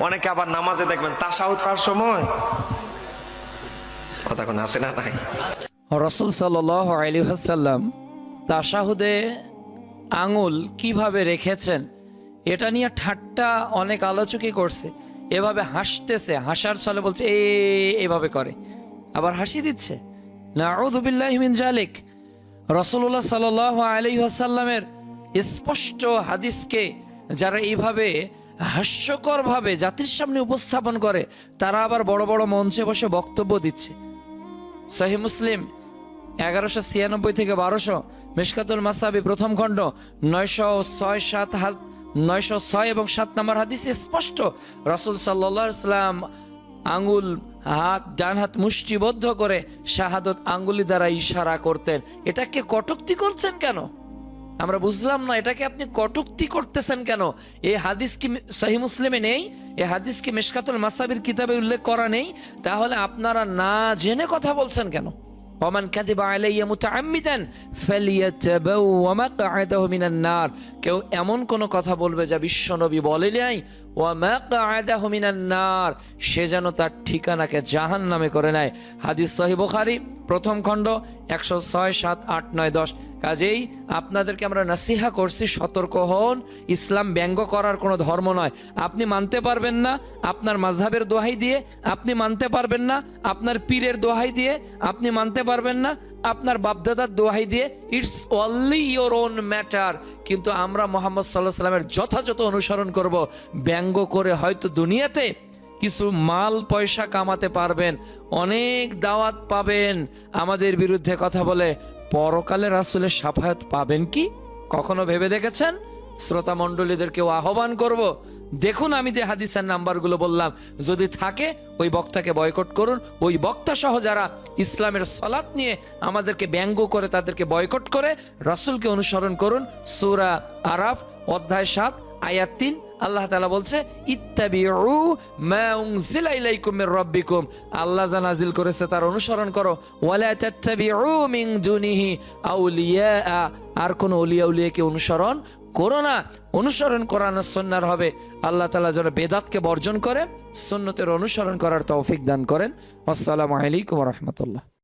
অনেকে আবার নামাজে দেখবেন তাসাউদ পাওয়ার সময়। কথা কোন, আছে না নাই? রসুল সাল আলী হাসাল্লাম তাসাহুদে আঙুল কীভাবে রেখেছেন, এটা নিয়ে ঠাট্টা অনেক আলোচকই করছে। এভাবে হাসতেছে, হাসার ছলে বলছে, এ, এভাবে করে। আবার হাসি দিচ্ছে জালিক রসুল্লাহ সাল আলী হাসাল্লামের স্পষ্ট হাদিসকে যারা এইভাবে হাস্যকরভাবে জাতির সামনে উপস্থাপন করে, তারা আবার বড় বড় মঞ্চে বসে বক্তব্য দিচ্ছে। সহি মুসলিম এগারোশো ছিয়ানব্বই থেকে বারোশো মিশকাতুল মাসাবি প্রথম খণ্ড নয়শো ছয় সাত হাত, নয়শো ছয় এবং সাত নম্বর হাদিস স্পষ্ট রসুল সাল্লাম আঙ্গুল হাত, ডান হাত মুষ্টিবদ্ধ করে শাহাদত আঙ্গুলি দ্বারা ইশারা করতেন। এটাকে কটুক্তি করছেন কেন? আমরা বুঝলাম না, এটাকে আপনি কটুক্তি করতেছেন কেন? এই হাদিস কি সহি মুসলিমে নেই? এ হাদিস কি মেশকাতুল মাসাবির কিতাবে উল্লেখ করা নেই? তাহলে আপনারা না জেনে কথা বলছেন কেন? ওমান কাদিবা আলাইয়া মুতাআম্মিদান ফালিয়াতাবাওয়া মাকআদাহু মিনান নার কেউ এমন কোন কথা বলবে যা বিশ্বনবী বলে নাই। ওয়া মাকআদাহু মিনান নার সে যেন তার ঠিকানাকে জাহান্নামে করে নেয়। হাদিস সহিহ বুখারী, প্রথম খণ্ড, একশো ছয়, সাত, আট, নয়, দশ। কাজেই আপনাদেরকে আমরা নাসিহা করছি, সতর্ক হন। ইসলাম ব্যঙ্গ করার কোনো ধর্ম নয়। আপনি মানতে পারবেন না আপনার মাঝহাবের দোহাই দিয়ে, আপনি মানতে পারবেন না আপনার পীরের দোহাই দিয়ে, আপনি মানতে পারবেন না। আপনার বাপদাদার দোহাই দিয়ে it's only your own matter কিন্তু আমরা মোহাম্মদ সাল্লাহ সাল্লামের যথাযথ অনুসরণ করব। ব্যঙ্গ করে হয়তো দুনিয়াতে কিছু মাল, পয়সা কামাতে পারবেন, অনেক দাওয়াত পাবেন। আমাদের বিরুদ্ধে কথা বলে, পরকালে রাসুলের সাফায়াত পাবেন কি? কখনো ভেবে দেখেছেন? শ্রোতা মণ্ডলীদেরকেও আহ্বান করব, দেখুন আমি যে হাদিসের নাম্বারগুলো বললাম, যদি থাকে, ওই বক্তাকে বয়কট করুন। ওই বক্তা সহ যারা ইসলামের সলাৎ নিয়ে আমাদেরকে ব্যঙ্গ করে, তাদেরকে বয়কট করে, রাসুলকে অনুসরণ করুন। সুরা আরাফ, অধ্যায় সাত, আয়াত তিন, আল্লাহ তালা বলছে আল্লাহ যা নাজিল করেছে, তার অনুসরণ করো। আউলিয়া আর কোন ওলিয়া উলিয়াকে অনুসরণ করো না অনুসরণ করানো সন্ন্যার হবে। আল্লাহ তালা যেন বেদাতকে বর্জন করে সন্ন্যতের অনুসরণ করার তৌফিক দান করেন। আসসালামু আলাইকুম রাহমাতুল্লাহ।